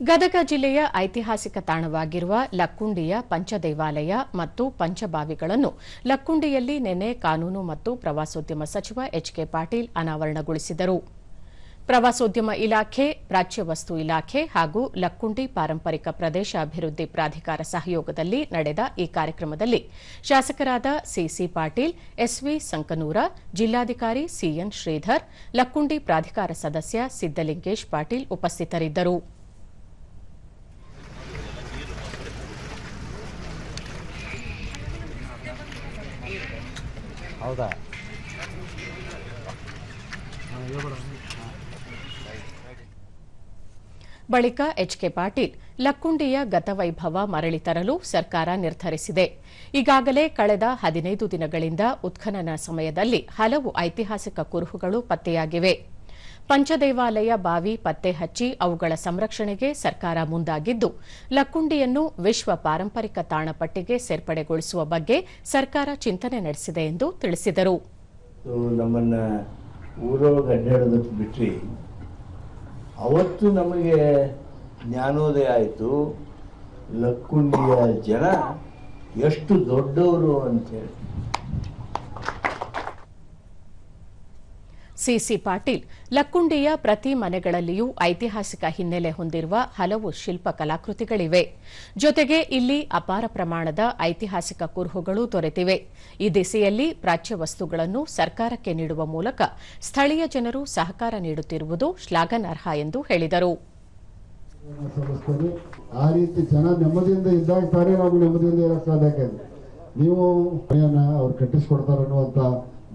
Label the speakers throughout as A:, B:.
A: ಗದಗ ಜಿಲ್ಲೆಯ ಐತಿಹಾಸಿಕ ತಾಣವಾಗಿರುವ ಲಕ್ಕುಂಡಿಯ ಪಂಚದೇವಾಲಯ ಮತ್ತು ಪಂಚಬಾವಿಗಳನ್ನು ಲಕ್ಕುಂಡಿಯಲ್ಲಿ ನಿನ್ನೆ ಕಾನೂನು ಮತ್ತು ಪ್ರವಾಸೋದ್ಯಮ ಸಚಿವ ಎಚ್ಕೆ ಪಾಟೀಲ್ ಅನಾವರಣಗೊಳಿಸಿದರು. ಪ್ರವಾಸೋದ್ಯಮ ಇಲಾಖೆ ಪ್ರಾಚ್ಯ ವಸ್ತು ಇಲಾಖೆ ಹಾಗೂ ಲಕ್ಕುಂಡಿ ಪಾರಂಪರಿಕ ಪ್ರದೇಶ ಅಭಿವೃದ್ಧಿ ಪ್ರಾಧಿಕಾರ ಸಹಯೋಗದಲ್ಲಿ ನಡೆದ ಈ ಕಾರ್ಯಕ್ರಮದಲ್ಲಿ ಶಾಸಕರಾದ ಸಿಸಿ ಪಾಟೀಲ್ ಎಸ್ವಿ ಸಂಕನೂರ, ಜಿಲ್ಲಾಧಿಕಾರಿ ಸಿಎನ್ ಶ್ರೀಧರ್, ಲಕ್ಕುಂಡಿ ಪ್ರಾಧಿಕಾರ ಸದಸ್ಯ ಸಿದ್ದಲಿಂಗೇಶ್ ಪಾಟೀಲ್ ಉಪಸ್ಥಿತರಿದ್ದರು.
B: ಹೌದಾ?
A: ಬಳಿಕ ಎಚ್ಕೆ ಪಾಟೀಲ್, ಲಕ್ಕುಂಡಿಯ ಗತವೈಭವ ಮರಳಿ ತರಲು ಸರ್ಕಾರ ನಿರ್ಧರಿಸಿದೆ. ಈಗಾಗಲೇ ಕಳೆದ ಹದಿನೈದು ದಿನಗಳಿಂದ ಉತ್ಖನನ ಸಮಯದಲ್ಲಿ ಹಲವು ಐತಿಹಾಸಿಕ ಕುರುಹುಗಳು ಪತ್ತೆಯಾಗಿವೆ. ಪಂಚದೇವಾಲಯ ಬಾವಿ ಪತ್ತೆ ಹಚ್ಚಿ ಅವುಗಳ ಸಂರಕ್ಷಣೆಗೆ ಸರ್ಕಾರ ಮುಂದಾಗಿದ್ದು, ಲಕ್ಕುಂಡಿಯನ್ನು ವಿಶ್ವ ಪಾರಂಪರಿಕ ತಾಣ ಪಟ್ಟಿಗೆ ಸೇರ್ಪಡೆಗೊಳಿಸುವ ಬಗ್ಗೆ ಸರ್ಕಾರ ಚಿಂತನೆ ನಡೆಸಿದೆ ಎಂದು ತಿಳಿಸಿದರು.
C: ನಮ್ಮನ್ನ ಅವತ್ತು ನಮಗೆ ಜ್ಞಾನೋದಯ ಲಕ್ಕುಂಡಿಯ ಜನ ಎಷ್ಟು ದೊಡ್ಡವರು ಅಂತೇಳಿ
A: ಸಿಸಿ ಪಾಟೀಲ್ ಲಕ್ಕುಂಡಿಯ ಪ್ರತಿ ಮನೆಗಳಲ್ಲಿಯೂ ಐತಿಹಾಸಿಕ ಹಿನ್ನೆಲೆ ಹೊಂದಿರುವ ಹಲವು ಶಿಲ್ಪ ಕಲಾಕೃತಿಗಳಿವೆ. ಜೊತೆಗೆ ಇಲ್ಲಿ ಅಪಾರ ಪ್ರಮಾಣದ ಐತಿಹಾಸಿಕ ಕುರುಹುಗಳು ದೊರೆತಿವೆ. ಈ ದಿಸೆಯಲ್ಲಿ ಪ್ರಾಚ್ಯ ವಸ್ತುಗಳನ್ನು ಸರ್ಕಾರಕ್ಕೆ ನೀಡುವ ಮೂಲಕ ಸ್ಥಳೀಯ ಜನರು ಸಹಕಾರ ನೀಡುತ್ತಿರುವುದು ಶ್ಲಾಘನಾರ್ಹ ಎಂದು ಹೇಳಿದರು.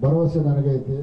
D: ಭರವಸೆ ನನಗೈತಿ.